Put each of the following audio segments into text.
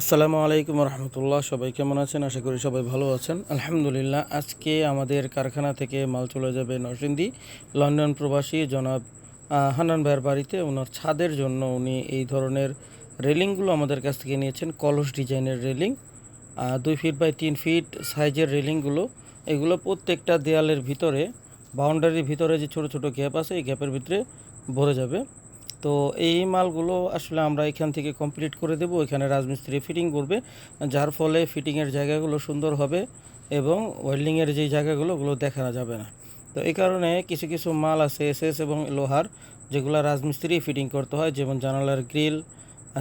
আসসালামু আলাইকুম রহমতুল্লাহ। সবাই কেমন আছেন? আশা করি সবাই ভালো আছেন। আলহামদুলিল্লাহ আজকে আমাদের কারখানা থেকে মাল চলে যাবে নরসিংদী লন্ডন প্রবাসী জনাব আহ, হান্নান ভাইয়ের বাড়িতে। ওনার ছাদের জন্য উনি এই ধরনের রেলিংগুলো আমাদের কাছ থেকে নিয়েছেন। কলস ডিজাইনের রেলিং দুই ফিট বাই তিন ফিট সাইজের রেলিংগুলো। এগুলো প্রত্যেকটা দেয়ালের ভিতরে বাউন্ডারির ভিতরে যে ছোট ছোট গ্যাপ আছে এই গ্যাপের ভিতরে ভরে যাবে। তো এই মালগুলো আসলে আমরা এখান থেকে কমপ্লিট করে দেব। এখানে রাজমিস্ত্রি ফিটিং করবে, যার ফলে ফিটিংয়ের জায়গাগুলো সুন্দর হবে এবং ওয়েল্ডিংয়ের যে জায়গাগুলো, ওগুলো দেখানো যাবে না। তো এই কারণে কিছু কিছু মাল আছে, এসএস এবং লোহার, যেগুলো রাজমিস্ত্রি ফিটিং করতে হয়, যেমন জানালার গ্রিল,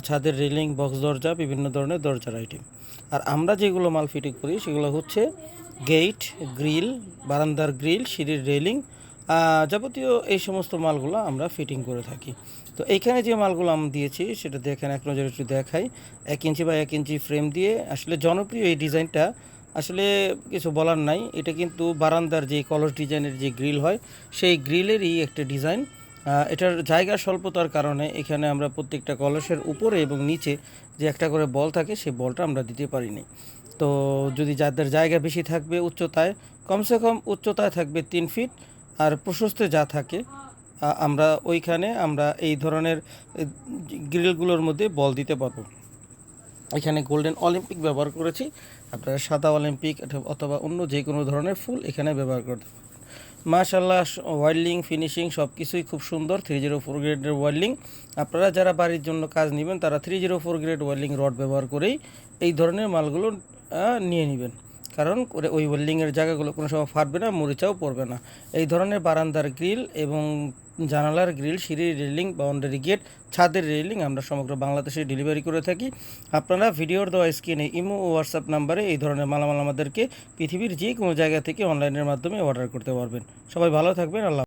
ছাদের রেলিং বক্স দরজা, বিভিন্ন ধরনের দরজার আইটেম আর আমরা যেগুলো মাল ফিটিং করি, সেগুলো হচ্ছে গেট গ্রিল বারান্দার গ্রিল সিঁড়ির রেলিং যাবতীয় এই সমস্ত মালগুলো আমরা ফিটিং করে থাকি। তো এইখানে যে মালগুলো আমি দিয়েছি, সেটা দেখেন এক নজরে একটু দেখাই। এক ইঞ্চি বা এক ইঞ্চি ফ্রেম দিয়ে আসলে জনপ্রিয় এই ডিজাইনটা আসলে কিছু বলার নাই। এটা কিন্তু বারান্দার যে কলস ডিজাইনের যে গ্রিল হয়, সেই গ্রিলেরই একটা ডিজাইন। এটার জায়গা স্বল্পতার কারণে এখানে আমরা প্রত্যেকটা কলসের উপরে এবং নিচে যে একটা করে বল থাকে, সেই বলটা আমরা দিতে পারিনি। তো যদি যাদের জায়গা বেশি থাকবে উচ্চতায়, কমসে কম উচ্চতায় থাকবে তিন ফিট আর প্রশস্তে যা থাকে আমরা ওইখানে আমরা এই ধরনের গ্রিলগুলোর মধ্যে বল দিতে পারব। এখানে গোল্ডেন অলিম্পিক ব্যবহার করেছি। আপনারা সাদা অলিম্পিক অথবা- অন্য যে কোনো ধরনের ফুল এখানে ব্যবহার করতে পারবেন মাশাল্লাহ ওয়াইল্ডিং, ফিনিশিং সব কিছুই খুব সুন্দর, থ্রি জিরো ফোর গ্রেডের ওয়াইল্ডিং। আপনারা যারা বাড়ির জন্য কাজ নেবেন, তারা three zero four grade welding rod ব্যবহার করেই এই ধরনের মালগুলো নিয়ে নেবেন। কারণ করে ওই ওয়েল্ডিংয়ের জায়গাগুলো কোনো সময় ফাটবে না মরিচাও পড়বে না। এই ধরনের বারান্দার গ্রিল এবং জানালার গ্রিল, সিঁড়ির রেলিং বাউন্ডারি গেট ছাদের রেলিং আমরা সমগ্র বাংলাদেশে ডেলিভারি করে থাকি। আপনারা ভিডিওর দেওয়া স্ক্রিনে ইমো ও হোয়াটসঅ্যাপ নাম্বারে এই ধরনের মালামাল আমাদেরকে পৃথিবীর যে কোনো জায়গা থেকে অনলাইনের মাধ্যমে অর্ডার করতে পারবেন। সবাই ভালো থাকবেন, আল্লাহ